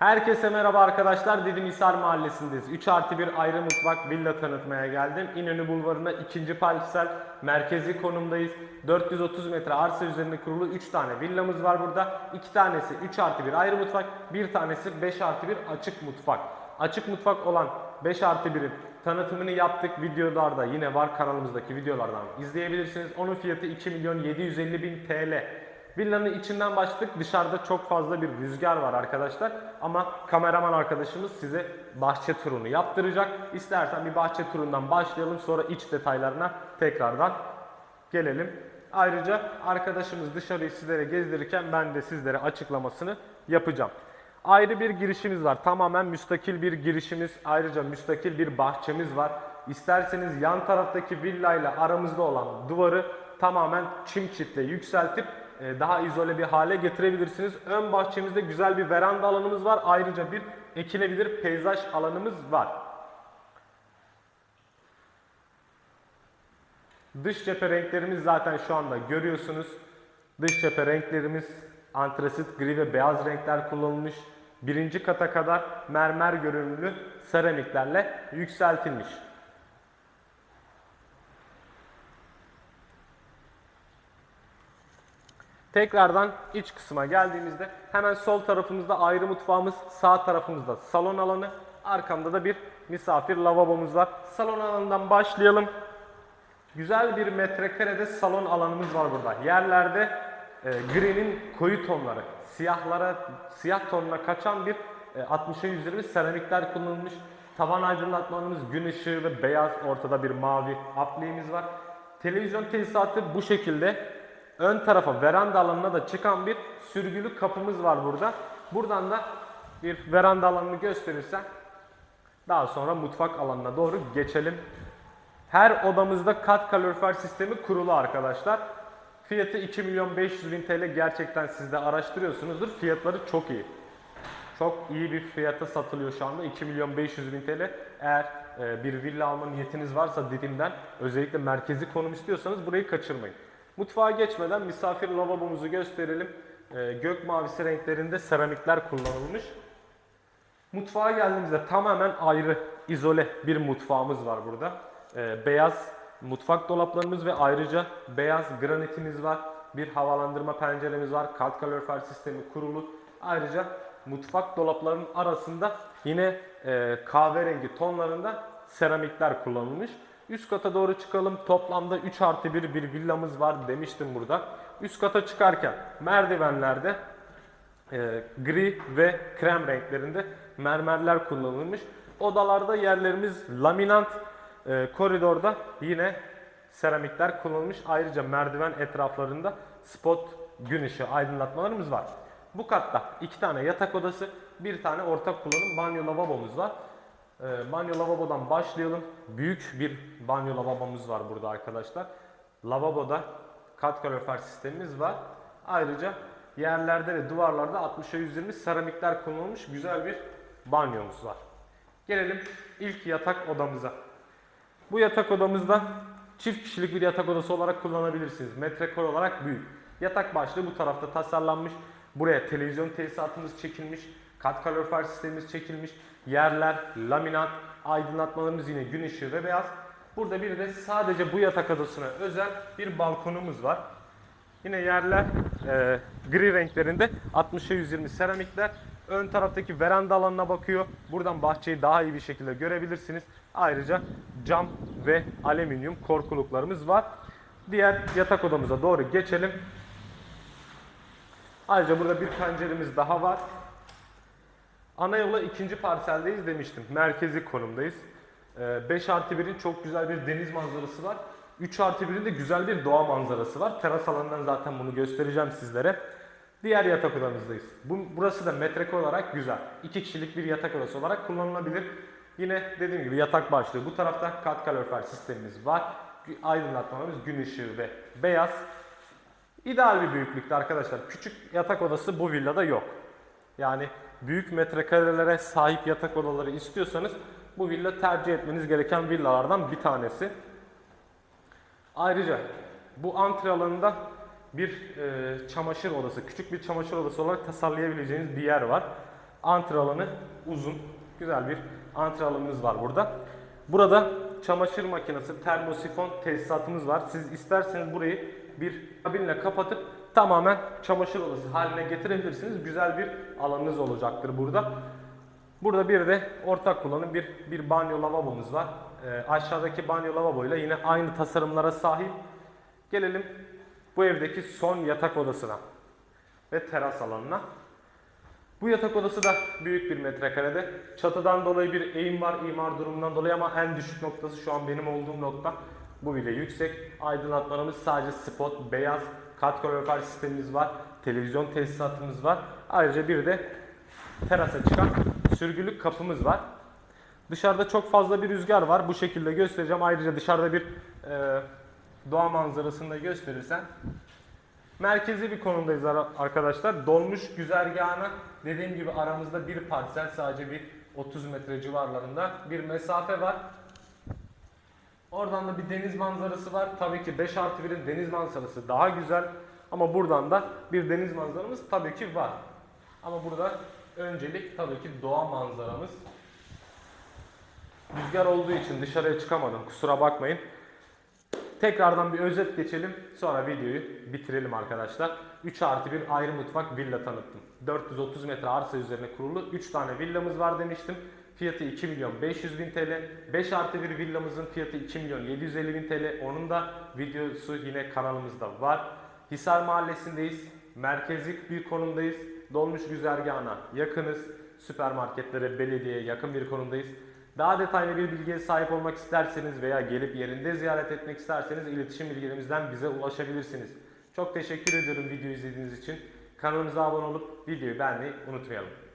Herkese merhaba arkadaşlar. Didim Hisar Mahallesi'ndeyiz. 3 artı 1 ayrı mutfak villa tanıtmaya geldim. İnönü Bulvarı'nda ikinci parsel merkezi konumdayız. 430 metre arsa üzerinde kurulu 3 tane villamız var burada. 2 tanesi 3 artı 1 ayrı mutfak, bir tanesi 5 artı 1 açık mutfak. Açık mutfak olan 5 artı 1'in tanıtımını yaptık. Videolarda yine var kanalımızdaki videolardan izleyebilirsiniz. Onun fiyatı 2 milyon 750 bin TL. Villanın içinden başladık. Dışarıda çok fazla bir rüzgar var arkadaşlar. Ama kameraman arkadaşımız size bahçe turunu yaptıracak. İstersen bir bahçe turundan başlayalım. Sonra iç detaylarına tekrardan gelelim. Ayrıca arkadaşımız dışarıyı sizlere gezdirirken ben de sizlere açıklamasını yapacağım. Ayrı bir girişimiz var. Tamamen müstakil bir girişimiz. Ayrıca müstakil bir bahçemiz var. İsterseniz yan taraftaki villayla aramızda olan duvarı tamamen çim çitle yükseltip daha izole bir hale getirebilirsiniz. Ön bahçemizde güzel bir veranda alanımız var. Ayrıca bir ekilebilir peyzaj alanımız var. Dış cephe renklerimiz zaten şu anda görüyorsunuz. Dış cephe renklerimiz antrasit, gri ve beyaz renkler kullanılmış. Birinci kata kadar mermer görünümlü seramiklerle yükseltilmiş. Tekrardan iç kısma geldiğimizde hemen sol tarafımızda ayrı mutfağımız, sağ tarafımızda salon alanı, arkamda da bir misafir lavabomuz var. Salon alanından başlayalım. Güzel bir metrekarede salon alanımız var burada. Yerlerde e, gri'nin koyu tonları, siyahlara, siyah tonuna kaçan bir e, 60'a 120 seramikler kullanılmış. Tavan aydınlatmalarımız gün ışığı ve beyaz ortada bir mavi apliğimiz var. Televizyon tesisatı bu şekilde. Ön tarafa veranda alanına da çıkan bir sürgülü kapımız var burada. Buradan da bir veranda alanını gösterirsen daha sonra mutfak alanına doğru geçelim. Her odamızda kat kalorifer sistemi kurulu arkadaşlar. Fiyatı 2 milyon 500 bin TL gerçekten siz de araştırıyorsunuzdur. Fiyatları çok iyi. Çok iyi bir fiyata satılıyor şu anda. 2 milyon 500 bin TL. Eğer e, bir villa alma niyetiniz varsa Didim'den özellikle merkezi konum istiyorsanız burayı kaçırmayın. Mutfağa geçmeden misafir lavabomuzu gösterelim. E, gök mavisi renklerinde seramikler kullanılmış. Mutfağa geldiğimizde tamamen ayrı, izole bir mutfağımız var burada. Ee, beyaz mutfak dolaplarımız ve ayrıca beyaz granitimiz var. Bir havalandırma penceremiz var. Kat kalorifer sistemi kurulu. Ayrıca mutfak dolaplarının arasında yine e, kahverengi tonlarında seramikler kullanılmış. Üst kata doğru çıkalım. Toplamda 3 artı 1 bir villamız var demiştim burada. Üst kata çıkarken merdivenlerde e, gri ve krem renklerinde mermerler kullanılmış. Odalarda yerlerimiz laminant, e, koridorda yine seramikler kullanılmış. Ayrıca merdiven etraflarında spot gün ışığı aydınlatmalarımız var. Bu katta iki tane yatak odası, bir tane ortak kullanım banyo lavabomuz var. E, banyo lavabodan başlayalım. Büyük bir banyo lavabomuz var burada arkadaşlar. Lavaboda kat kalorifer sistemimiz var. Ayrıca yerlerde ve duvarlarda 60'a 120 seramikler kullanılmış güzel bir banyomuz var. Gelelim ilk yatak odamıza. Bu yatak odamızda çift kişilik bir yatak odası olarak kullanabilirsiniz. Metrekare olarak büyük. Yatak başlığı bu tarafta tasarlanmış. Buraya televizyon tesisatımız çekilmiş. Kat kalorifer sistemimiz çekilmiş. Yerler, laminat, aydınlatmalarımız yine gün ışığı ve beyaz. Burada bir de sadece bu yatak odasına özel bir balkonumuz var. Yine yerler e, gri renklerinde 60'a 120 seramikler. Ön taraftaki veranda alanına bakıyor. Buradan bahçeyi daha iyi bir şekilde görebilirsiniz. Ayrıca cam ve alüminyum korkuluklarımız var. Diğer yatak odamıza doğru geçelim. Ayrıca burada bir penceremiz daha var. Ana yola ikinci parseldeyiz demiştim. Merkezi konumdayız. 5 artı 1'in çok güzel bir deniz manzarası var. 3 artı 1'in de güzel bir doğa manzarası var. Teras alanından zaten bunu göstereceğim sizlere. Diğer yatak odamızdayız. Bu, burası da metrekare olarak güzel. 2 kişilik bir yatak odası olarak kullanılabilir. Yine dediğim gibi yatak başlığı. Bu tarafta kat kalorifer sistemimiz var. Aydınlatmamız gün ışığı ve beyaz. İdeal bir büyüklükte arkadaşlar. Küçük yatak odası bu villada yok. Yani büyük metrekarelere sahip yatak odaları istiyorsanız bu villa tercih etmeniz gereken villalardan bir tanesi. Ayrıca bu antre alanında bir e, çamaşır odası, küçük bir çamaşır odası olarak tasarlayabileceğiniz bir yer var. Antre alanı uzun. Güzel bir antre alanımız var burada. Burada çamaşır makinesi, termosifon tesisatımız var. Siz isterseniz burayı bir kabinle kapatıp tamamen çamaşır odası haline getirebilirsiniz. Güzel bir alanınız olacaktır burada. Burada bir de ortak kullanım bir bir banyo lavabomuz var. Ee, aşağıdaki banyo lavaboyla yine aynı tasarımlara sahip. Gelelim bu evdeki son yatak odasına ve teras alanına. Bu yatak odası da büyük bir metrekarede. Çatıdan dolayı bir eğim var imar durumundan dolayı ama en düşük noktası şu an benim olduğum nokta. Bu bile yüksek. Aydınlatmalarımız sadece spot, beyaz, kat kalorifer sistemimiz var. Televizyon tesisatımız var. Ayrıca bir de terasa çıkan sürgülük kapımız var. Dışarıda çok fazla bir rüzgar var. Bu şekilde göstereceğim. Ayrıca dışarıda bir e, doğa manzarasını da gösterirsen. Merkezi bir konumdayız arkadaşlar. Dolmuş güzergahına dediğim gibi aramızda bir parsel sadece bir 30 metre civarlarında bir mesafe var. Oradan da bir deniz manzarası var. Tabii ki 5 artı 1'in deniz manzarası daha güzel. Ama buradan da bir deniz manzaramız tabii ki var. Ama burada öncelik tabii ki doğa manzaramız. Rüzgar olduğu için dışarıya çıkamadım. Kusura bakmayın. Tekrardan bir özet geçelim. Sonra videoyu bitirelim arkadaşlar. 3 artı 1 ayrı mutfak villa tanıttım. 430 metre arsa üzerine kurulu 3 tane villamız var demiştim. Fiyatı 2 milyon 500 bin TL. 5 artı 1 villamızın fiyatı 2 milyon 750 bin TL. Onun da videosu yine kanalımızda var. Hisar Mahallesi'ndeyiz. Merkezi bir konumdayız. Dolmuş güzergahına yakınız. Süpermarketlere, belediyeye yakın bir konumdayız. Daha detaylı bir bilgiye sahip olmak isterseniz veya gelip yerinde ziyaret etmek isterseniz iletişim bilgilerimizden bize ulaşabilirsiniz. Çok teşekkür ediyorum video izlediğiniz için. Kanalımıza abone olup videoyu beğenmeyi unutmayalım.